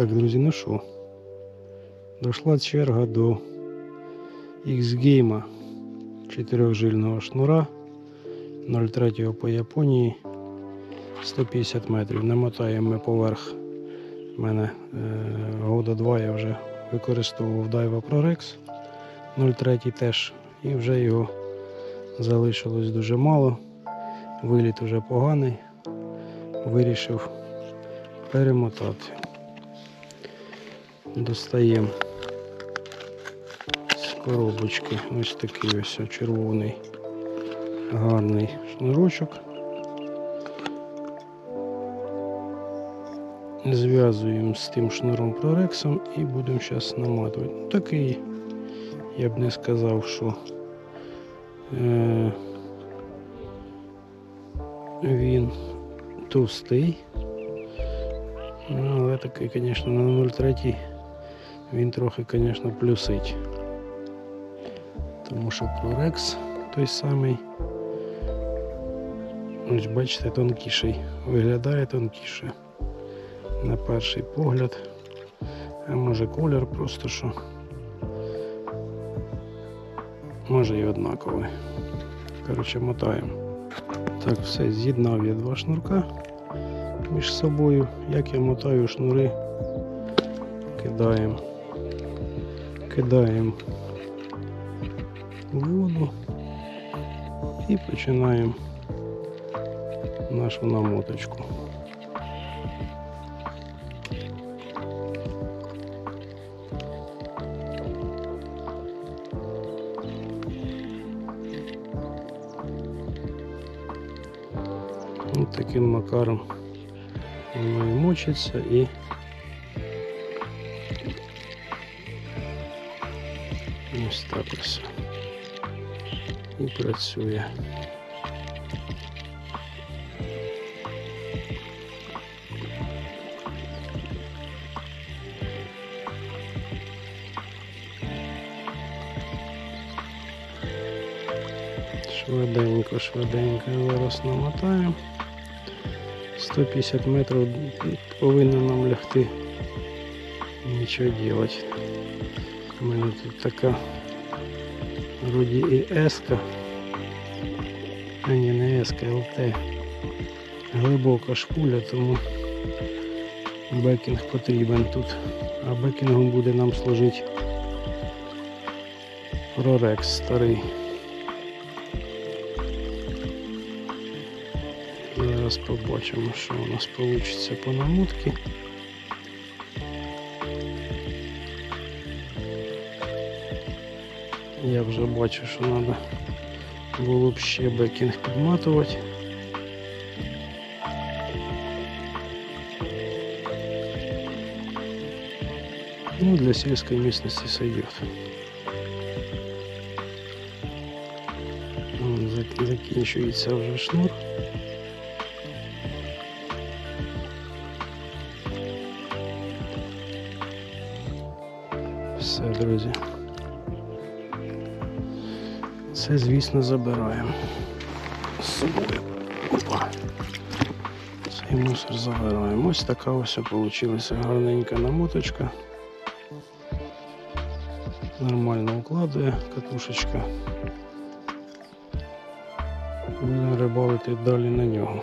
Так, друзі, ну що? Дошла черга до X-Game чотирьохжильного шнура 0,3 по Японії 150 метрів. Намотаємо ми поверх. Мене е, года два я вже використовував Daiwa ProRex 0,3 теж і вже його залишилось дуже мало. Виліт вже поганий. Вирішив перемотати. Достаємо з коробочки ось такий ось червоний гарний шнурочок. Зв'язуємо з тим шнуром прорексом і будемо зараз наматувати. Ну, Такий, я б не сказав, що е, він товстий. Ну, але такий, звісно, на 0,3 він трохи, звісно, плюсить. Тому що прорекс той самий. Ось бачите, тонкіший. Виглядає тонкіше. На перший погляд. А може колір просто що. Може і однаковий. Коротше, мотаємо. Так, все, з'єднав я два шнурка між собою. Як я мотаю шнури, кидаємо. Кидаємо в воду і починаємо нашу намоточку. Ось таким макаром воно і мочиться і ось так ось і працює. Швиденько, швиденько зараз намотаємо. 150 метрів повинно нам лягти. Нічого делать. У мене тут така вроді і еска. А ні, не еска, ЛТ. Глибока шпуля, тому бекінг потрібен тут. А бекінгом буде нам служити прорекс старий. Зараз побачимо, що у нас вийде по намотці. Я вже бачу, що треба було б ще бекінг підматувати. Ну, для сельской местности сойдет. Вон зак- Закінчується вже шнур. Все, друзі. Це, звісно, забираємо з собою. Опа. Цей мусор забираємо. Ось така ось вийшла гарненька намоточка. Нормально укладує катушечка. Будемо рибалити далі на нього.